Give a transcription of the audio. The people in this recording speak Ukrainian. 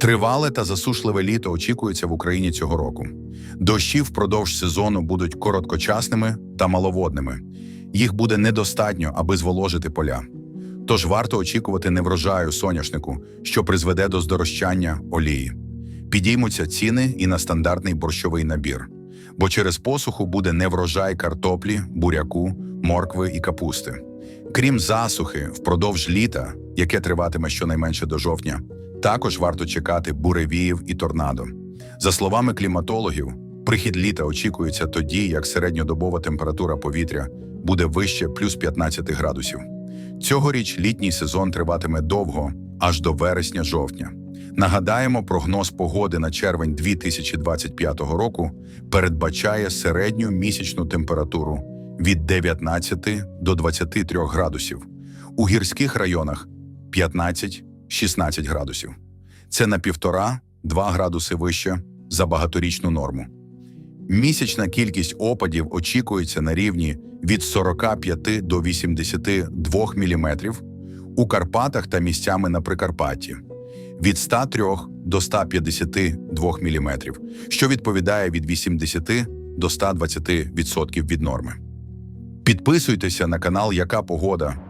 Тривале та засушливе літо очікується в Україні цього року. Дощі впродовж сезону будуть короткочасними та маловодними. Їх буде недостатньо, аби зволожити поля. Тож варто очікувати неврожаю соняшнику, що призведе до здорожчання олії. Підіймуться ціни і на стандартний борщовий набір, бо через посуху буде неврожай картоплі, буряку, моркви і капусти. Крім засухи, впродовж літа, яке триватиме щонайменше до жовтня, також варто чекати буревіїв і торнадо. За словами кліматологів, прихід літа очікується тоді, як середньодобова температура повітря буде вище плюс 15 градусів. Цьогоріч літній сезон триватиме довго, аж до вересня-жовтня. Нагадаємо, прогноз погоди на червень 2025 року передбачає середню місячну температуру від 19 до 23 градусів, у гірських районах 15-16 градусів. Це на 1,5-2 градуси вище за багаторічну норму. Місячна кількість опадів очікується на рівні від 45 до 82 мм у Карпатах та місцями на Прикарпатті, від 103 до 152 мм, що відповідає від 80 до 120% від норми. Підписуйтеся на канал Яка Погода